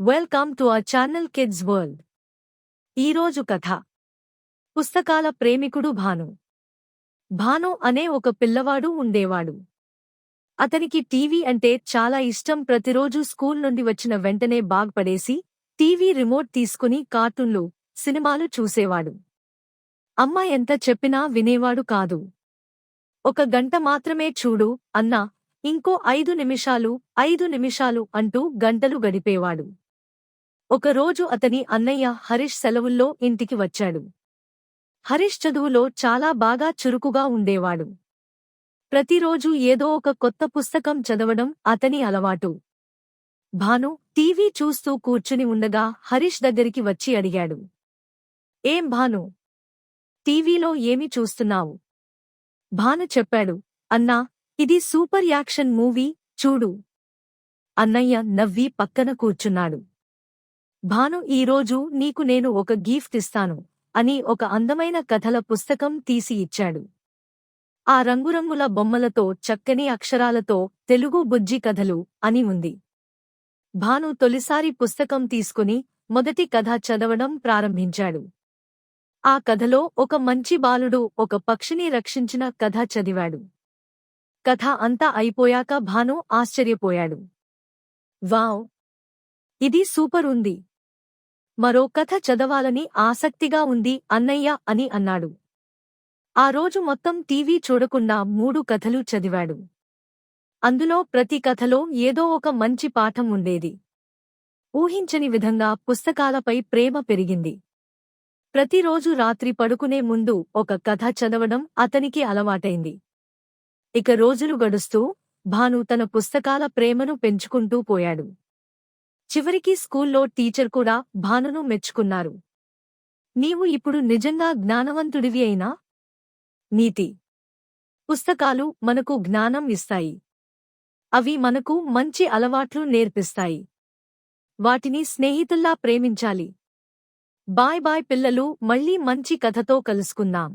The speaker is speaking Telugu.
Welcome to our channel kids world ఈరోజు కథ. పుస్తకాల ప్రేమికుడు భాను. భాను అనే ఒక పిల్లవాడు ఉండేవాడు. అతనికి టీవీ అంటే చాలా ఇష్టం. ప్రతిరోజు స్కూల్ నుండి వచ్చిన వెంటనే బాగ్ పడేసి టీవీ రిమోట్ తీసుకుని కార్టూన్లు సినిమాలు చూసేవాడు. అమ్మ ఎంత చెప్పినా వినేవాడు కాదు. ఒక గంట మాత్రమే చూడు అన్నా ఇంకో ఐదు నిమిషాలు ఐదు నిమిషాలు అంటూ గంటలు గడిపేవాడు. ఒకరోజు అతని అన్నయ్య హరీష్ సెలవుల్లో ఇంటికి వచ్చాడు. హరీష్ చదువులో చాలా బాగా చురుకుగా ఉండేవాడు. ప్రతిరోజు ఏదో ఒక కొత్త పుస్తకం చదవడం అతని అలవాటు. భాను టీవీ చూస్తూ కూర్చుని ఉండగా హరీష్ దగ్గరికి వచ్చి అడిగాడు. ఏం భాను? టీవీలో ఏమి చూస్తున్నావు? భాను చెప్పాడు. అన్నా ఇది సూపర్ యాక్షన్ మూవీ చూడు. అన్నయ్య నవ్వి పక్కన కూర్చున్నాడు. భాను ఈరోజు నీకు నేను ఒక గిఫ్ట్ ఇస్తాను అని ఒక అందమైన కథల పుస్తకం తీసి ఇచ్చాడు. ఆ రంగురంగుల బొమ్మలతో చక్కని అక్షరాలతో తెలుగు బుజ్జి కథలు అని ఉంది. భాను తొలిసారి పుస్తకం తీసుకుని మొదటి కథ చదవడం ప్రారంభించాడు. ఆ కథలో ఒక మంచి బాలుడు ఒక పక్షిని రక్షించిన కథ చదివాడు. కథ అంతా అయిపోయాక భాను ఆశ్చర్యపోయాడు. వావ్! ఇది సూపర్ ఉంది. మరో కథ చదవాలని ఆసక్తిగా ఉంది అన్నయ్య అని అన్నాడు. ఆ రోజు మొత్తం టీవీ చూడకుండా మూడు కథలు చదివాడు. అందులో ప్రతి కథలో ఏదో ఒక మంచి పాఠం ఉండేది. ఊహించని విధంగా పుస్తకాలపై ప్రేమ పెరిగింది. ప్రతిరోజు రాత్రి పడుకునే ముందు ఒక కథ చదవడం అతనికి అలవాటైంది. ఇక రోజులు గడుస్తూ భాను తన పుస్తకాల ప్రేమను పెంచుకుంటూ పోయాడు. చివరికి స్కూల్లో టీచర్ కూడా భానును మెచ్చుకున్నారు. నీవు ఇప్పుడు నిజంగా జ్ఞానవంతుడివి అయినా? నీతి. పుస్తకాలు మనకు జ్ఞానం ఇస్తాయి. అవి మనకు మంచి అలవాట్లు నేర్పిస్తాయి. వాటిని స్నేహితుల్లా ప్రేమించాలి. బాయ్ బాయ్ పిల్లలు మళ్ళీ మంచి కథతో కలుసుకుందాం.